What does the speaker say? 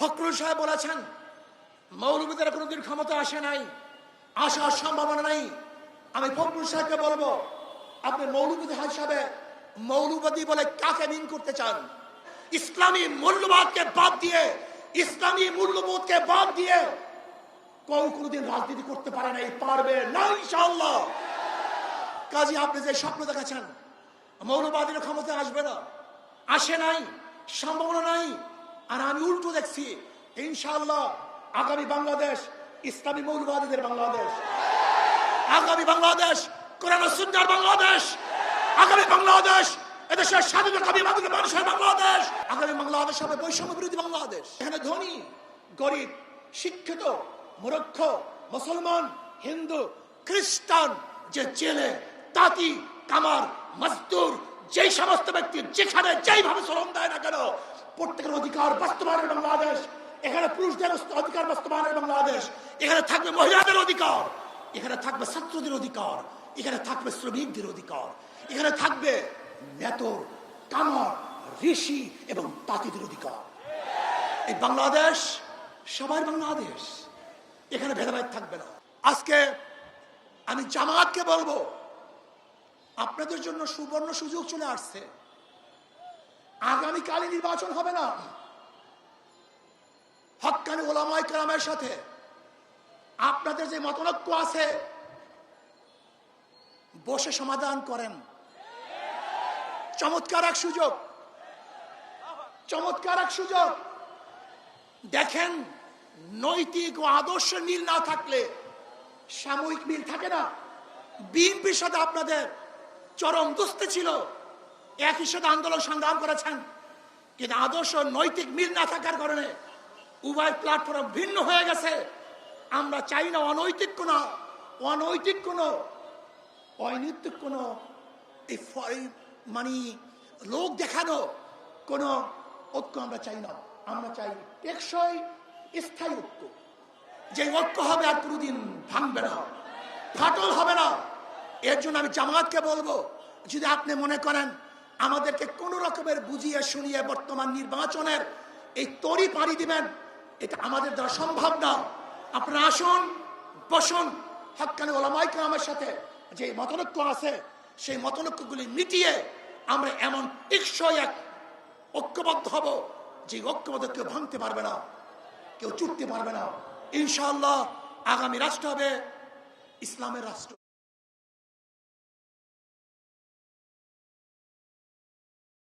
ফখরুল সাহেব বলেছেন মৌলবীদের কোনোদিন ক্ষমতা আসে নাই, আসার সম্ভাবনা নাই। আমি ফখরুল সাহেবকে বলব, আপনি মৌলবীদের হিসাবে মৌলবাদী বলে কাকে মিন করতে চান? ইসলামী মূল্যবাদকে বাদ দিয়ে, ইসলামী মূল্যবোধকে বাদ দিয়ে কেউ কোনোদিন রাজনীতি করতে পারে নাই, পারবে না ইনশাআল্লাহ। কাজী, আপনি যে স্বপ্ন দেখাচ্ছেন, মৌলবাদীর ক্ষমতা আসবে না। আসে নাই, সম্ভাবনা নাই। আর আমি উল্টো দেখছি, ইনশাআল্লাহ আগামী বাংলাদেশ, ইসলামী মৌলবাদীদের বাংলাদেশ। আগামী বাংলাদেশ, কোরআন ও বাংলাদেশ। আগামী বাংলাদেশ, এদেশের বাংলাদেশ মানুষের বাংলাদেশ। আগামী বাংলাদেশ হবে বৈষম্য বিরোধী বাংলাদেশ। এখানে ধনী, গরিব, শিক্ষিত, মূর্খ, মুসলমান, হিন্দু, খ্রিস্টান, যে জেলে, তাঁতি, কামার, মজদুর, যেই সমস্ত ব্যক্তি যেখানে যেইভাবে শ্রম দেয় না কেন প্রত্যেকের অধিকার বাস্তবায়নের বাংলাদেশ। এখানে পুরুষদের অধিকার বাস্তবায়নের বাংলাদেশ। এখানে থাকবে মহিলাদের অধিকার। এখানে থাকবে ছাত্রদের অধিকার। এখানে থাকবে শ্রমিকদের অধিকার। এখানে থাকবে নেতর কামার, ঋষি এবং তাঁতিদের অধিকার। এই বাংলাদেশ সবার বাংলাদেশ। এখানে ভেদাভেদ থাকবে না। আজকে আমি জামাতকে বলব, আপনাদের জন্য সুবর্ণ সুযোগ চলে আসছে। আগামীকালে নির্বাচন হবে না। হকানি ওলামাই কালামের সাথে আপনাদের যে মতনৈক্য আছে, বসে সমাধান করেন। চমৎকার এক সুযোগ। চমৎকার এক সুযোগ। দেখেন, নৈতিক ও আদর্শ মিল না থাকলে সাময়িক মিল থাকে না। বিএনপির সাথে আপনাদের চরম দুস্তি ছিল। একই সাথে আন্দোলন সংগ্রাম করেছেন। কিন্তু আদর্শ নৈতিক মিল না থাকার কারণে উভয় প্ল্যাটফর্ম ভিন্ন হয়ে গেছে। আমরা চাই না অনৈতিক কোনো অনৈতিক কোনো অনৈতিক কোনো এই মানে লোক দেখানো কোনো ঐক্য আমরা চাই না। আমরা চাই টেকসই, স্থায়ী ঐক্য। যে ঐক্য হবে আর কোনোদিন ভাঙবে না, ফাটল হবে না। এর জন্য আমি জামাতকে বলব, যদি আপনি মনে করেন আমাদেরকে কোন রকমের বুঝিয়ে শুনিয়ে বর্তমান নির্বাচনের এই তরি পাড়ি দিবেন, এটা আমাদের দ্বারা সম্ভব না। আপনারা আসুন, বসুন হকানি ওলামাইকে আমার সাথে যে মতনৈক্য আছে, সেই মতনৈক্যগুলি মিটিয়ে আমরা এমন টেকসই এক ঐক্যবদ্ধ হব, যে ঐক্যবদ্ধ কেউ ভাঙতে পারবে না, কেউ চুটতে পারবে না। ইনশাআল্লাহ আগামী রাষ্ট্র হবে, ইসলামের রাষ্ট্র।